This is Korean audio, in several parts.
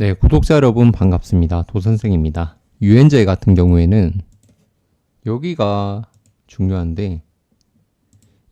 네, 구독자 여러분 반갑습니다. 도선생입니다. 유엔제 같은 경우에는 여기가 중요한데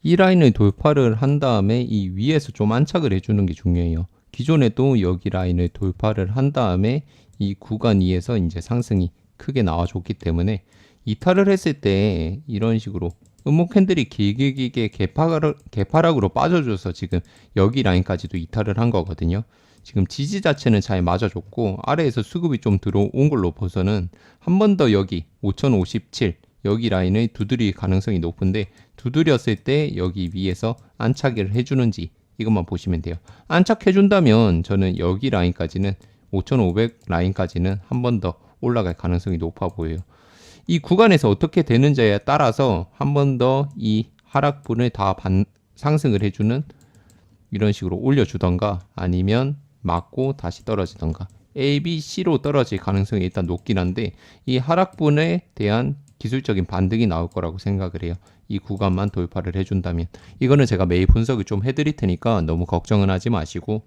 이 라인을 돌파를 한 다음에 이 위에서 좀 안착을 해주는 게 중요해요. 기존에도 여기 라인을 돌파를 한 다음에 이 구간 위에서 이제 상승이 크게 나와줬기 때문에 이탈을 했을 때 이런 식으로 음목 핸들이 길게 길게 개파락, 개파락 으로 빠져줘서 지금 여기 라인까지도 이탈을 한 거거든요. 지금 지지 자체는 잘 맞아줬고 아래에서 수급이 좀 들어온 걸로 봐서는 한 번 더 여기 5057 여기 라인을 두드릴 가능성이 높은데 두드렸을 때 여기 위에서 안착을 해주는지 이것만 보시면 돼요. 안착해준다면 저는 여기 라인까지는 5500 라인까지는 한 번 더 올라갈 가능성이 높아 보여요. 이 구간에서 어떻게 되는지에 따라서 한 번 더 이 하락분을 다 반, 상승을 해주는 이런 식으로 올려주던가 아니면 맞고 다시 떨어지던가 A, B, C로 떨어질 가능성이 일단 높긴 한데 이 하락분에 대한 기술적인 반등이 나올 거라고 생각을 해요. 이 구간만 돌파를 해준다면 이거는 제가 매일 분석을 좀 해드릴 테니까 너무 걱정은 하지 마시고